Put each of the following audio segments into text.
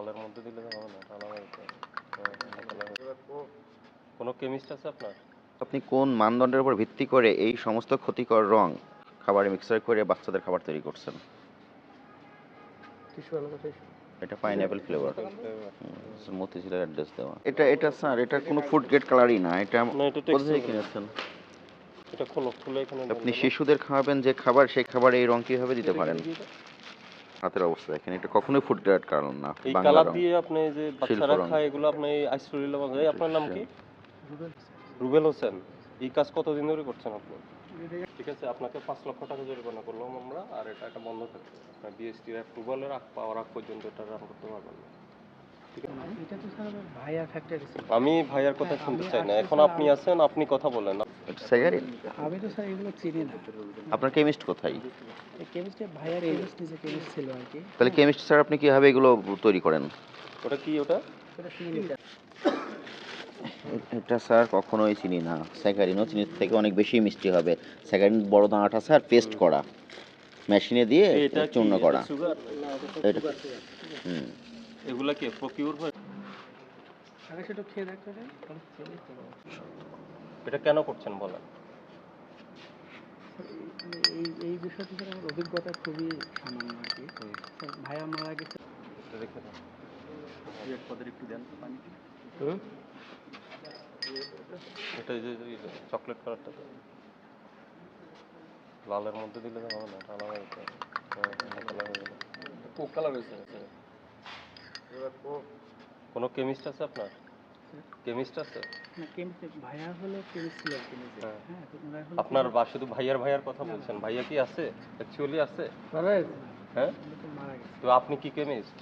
লালের মধ্যে দিলে তো হবে না কালার হবে। কোনো কেমিস্ট আছে আপনার? আপনি কোন মানদণ্ডের উপর ভিত্তি করে এই সমস্ত ক্ষতিকর রং খাবারে মিক্সার করে বাচ্চাদের খাবার তৈরি করছেন? এটা পাইনঅ্যাপেল ফ্লেভার মতিঝিলের অ্যাড্রেস দেওয়া। এটা এটা স্যার এটা কোনো ফুড গ্রেড কালারই না এটা কোথা থেকে কিনেছেন? এটা খোলো খুলে এখানে আপনি শিশুদের খাওয়াবেন যে খাবার সেই খাবারে এই রং কীভাবে দিতে পারেন। হাতের অবস্থা দেখেন এটা কখনোই ফুড গ্রেড কারণ না এই কালার দিয়ে আপনি যে বাচ্চারা খায় এগুলো আপনি আইসক্রিম বাজারে আপনার নাম কি? রুবেল হোসেন। এই কাজ কতদিন ধরে করছেন আপনি? ঠিক আছে আপনাকে পাঁচ লক্ষ টাকা জরিমানা করলাম আমরা আর এটা একটা বন্ধ থাকবে আপনার বিএসটির অ্যাপ্রুভালের আগ পাওয়ার আগ পর্যন্ত এটা রান করতে পারবেন না। আমি ভাইয়ার কথা হ্যাঁ, শুনতে চাই না। এখন আপনি আছেন আপনি কথা বলেন সিগারেট? আমি তো স্যার এগুলো চিনি না। আপনার কেমিস্ট কোথায়? কেমিস্টে ভাইয়ার কেমিস্ট নিজে কেমিস্ট ছিল আর কি। তাহলে কেমিস্ট স্যার আপনি কীভাবে এগুলো তৈরি করেন? ওটা কি ওটা? এটা স্যার কখনোই চিনি না। স্যাকারিনও চিনির থেকে অনেক বেশি মিষ্টি হবে। স্যাকারিন বড় দানাটা স্যার পেস্ট করা। মেশিনে দিয়ে এটা চূর্ণ করা। সুগার এটা হুম। এগুলা কি? প্রকিউর হয় আগে সেটা খেয়ে দেখতে এটা কেন করছেন বলেন? মানে এই এই বিষয়টি স্যার আমার অভিজ্ঞতা খুবই সামান্য আর কি। ভাইয়া মারা গেছে এটা রেখে দাও হুম? এটা এই যে চকলেট কালারটা লালের মধ্যে দিলে তো হবে না লাল হবে তো। হ্যাঁ, সাদা কালার হবে না কোক কালার হয়েছে কোনো কেমিস্ট আছে আপনার? কেমিস্ট আছে? না কেমিস্ট ভাইয়া হলো কেমিস্ট ছিল আর হ্যাঁ। হ্যাঁ তো ওনার হলো আপনার বা শুধু ভাইয়ার ভাইয়ার কথা বলছেন? ভাইয়া কি আছে? অ্যাকচুয়ালি আছে? হ্যাঁ? উনি তো মারা গেছে। তো আপনি কি কেমিস্ট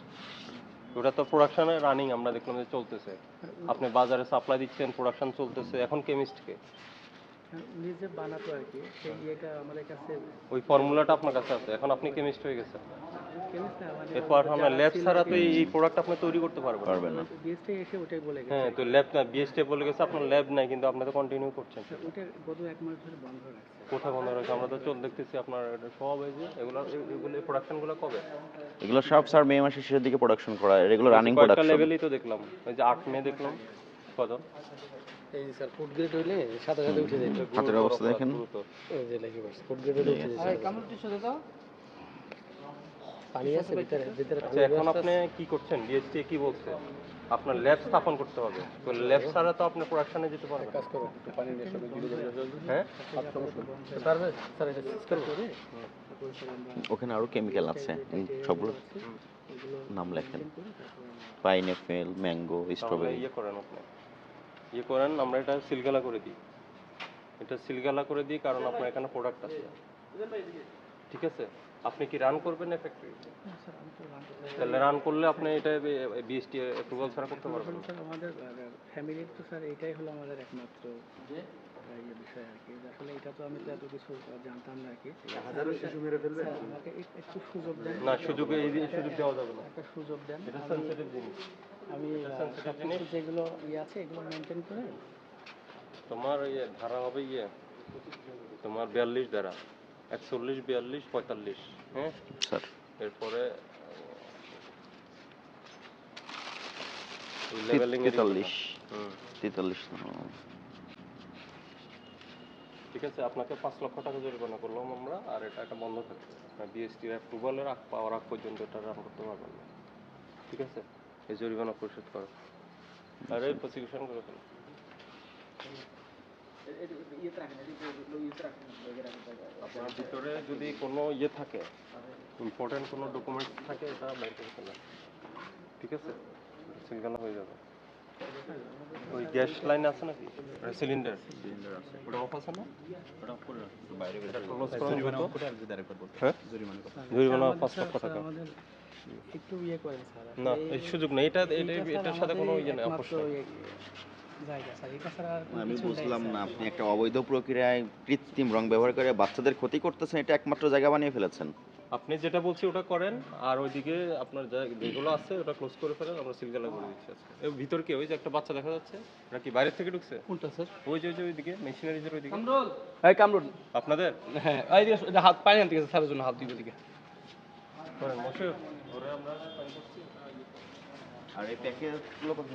ওটা তো প্রোডাকশনে রানিং আমরা দেখলাম যে চলতেছে। আপনি বাজারে সাপ্লাই দিচ্ছেন প্রোডাকশন চলতেছে। এখন কেমিস্টকে যে বানাতো আর কি। সেই ইয়েটা আমাদের কাছে ওই ফর্মুলাটা আপনার কাছে আছে। এখন আপনি কেমিস্ট হয়ে গেছেন। এরপর আমরা ল্যাব ছাড়া তো এই প্রোডাক্ট আপনি তৈরি করতে পারবেন না। পারবেন না। বিএসটি এসে ওটাই বলে গেছে। হ্যাঁ তো ল্যাব না বিএসটি বলে গেছে আপনার ল্যাব নাই কিন্তু আপনি তো কন্টিনিউ করছেন। ওটা গত এক মাস ধরে বন্ধ রাখছে। কোথায় বন্ধ রয়েছে আমরা তো চল দেখতেছি আপনার এটা সব এই যে এগুলো এগুলো প্রোডাকশনগুলো কবে? এগুলো সব স্যার মে মাসের শেষের দিকে প্রোডাকশন করা হয়। এগুলো রানিং কয়েকটা প্রোডাকশন লেভেলই তো দেখলাম। ওই যে আট মে দেখলাম। কত এই স্যার ফুড গ্রেড হইলে সাথে সাথে উঠে যায়। হাতের অবস্থা দেখেন। এই যে লেগে পড়ছে ফুড গ্রেড হইলে উঠে যায়। কামড় টিস্যু দাও পানি আছে ভিতরে ভিতরে আচ্ছা এখন আপনি কি করছেন? কি বলছে? আপনার ল্যাব স্থাপন করতে হবে। তো ল্যাব ছাড়া তো আপনি প্রোডাকশনে যেতে পারবেন। কাজ করো। একটু পানি নিয়ে সবাই দিলে হ্যাঁ? স্যার এটা ওখানে আরও কেমিক্যাল আছে সবগুলো। নাম লেখেন। পাইনঅ্যাপেল ম্যাঙ্গো স্ট্রবেরি ইয়ে করেন আপনি। ইয়ে করেন আমরা এটা সিলগালা করে দিই। এটা সিলগালা করে দিই কারণ আপনার এখানে প্রোডাক্ট আছে। ঠিক আছে? আপনি কি রান করবেন না ফ্যাক্টরি তাহলে রান করলে আপনি এটা বিএসটি অ্যাপ্রুভাল ছাড়া করতে পারবেন। না। স্যার আমাদের ফ্যামিলির তো স্যার এটাই হলো আমাদের একমাত্র যে ইয়ে বিষয় আর কি। আসলে এটা তো আমি তো এত কিছু জানতাম না আর কি। হাজারো শিশু মেরে ফেলবে? আমাকে একটু সুযোগ দেন। না সুযোগ এই সুযোগ দেওয়া যাবে না। একটা সুযোগ দেন। এটা সেন্সিটিভ জিনিস। আমি সব কিছু যেগুলো ইয়ে আছে এগুলো মেনটেন করে তোমার ইয়ে ধারা হবে ইয়ে তোমার বিয়াল্লিশ ধারা একচল্লিশ বিয়াল্লিশ পঁয়তাল্লিশ হ্যাঁ? স্যার। এরপরে তেতাল্লিশ। তেতাল্লিশ ঠিক আছে আপনাকে পাঁচ লক্ষ টাকা জরিমানা করলাম আমরা আর এটা একটা বন্ধ থাকবে বিএসটির অ্যাপ্রুভালের আগ পাওয়ার আগ পর্যন্ত এটা রান করতে পারবেন না। ঠিক আছে? এই জরিমানা পরিশোধ করো। আর এই প্রসিকিউশন করে ফেলো আপনার ভিতরে যদি কোনো ইয়ে থাকে ইম্পর্টেন্ট কোনো ডকুমেন্টস থাকে এটা বের করে ফেলেন ঠিক আছে? সিঙ্গেল হয়ে যাবে। ওই গ্যাস লাইন আছে নাকি? সিলিন্ডার সিলিন্ডার আছে। ওটা অফ আছে না? ওটা অফ করে বাইরে এটা ক্লোজ করা হ্যাঁ? জরিমানা পাঁচ লক্ষ স্যার, টাকা। আমাদের একটু ইয়ে করেন স্যার। না এই- সুযোগ নেই। এটা এটার সাথে কোনো ইয়ে নেই অবশ্যই ইয়ে- আমি বুঝলাম না আপনি একটা অবৈধ প্রক্রিয়ায় কৃত্রিম রং ব্যবহার করে বাচ্চাদের ক্ষতি করতেছেন এটা একমাত্র জায়গা বানিয়ে ফেলেছেন। আপনি যেটা বলছি ওটা করেন আর ওইদিকে আপনার যেগুলো আছে ওটা ক্লোজ করে ফেলেন আমরা সিলগালা করে দিচ্ছি আজকে। এর ভিতর কি? ওই যে একটা বাচ্চা দেখা যাচ্ছে ওটা কি বাইরে থেকে ঢুকছে? কোনটা স্যার? ওই যে ওই যে ওইদিকে মেশিনারিজের ওইদিকে। এই কামরুল। আপনাদের? হ্যাঁ হাত পানি আনতে গেছে স্যারের জন্য হাত দিব দিকে করেন বসে ধরে আমরা sign করছি। আর এই প্যাকেজগুলো কত?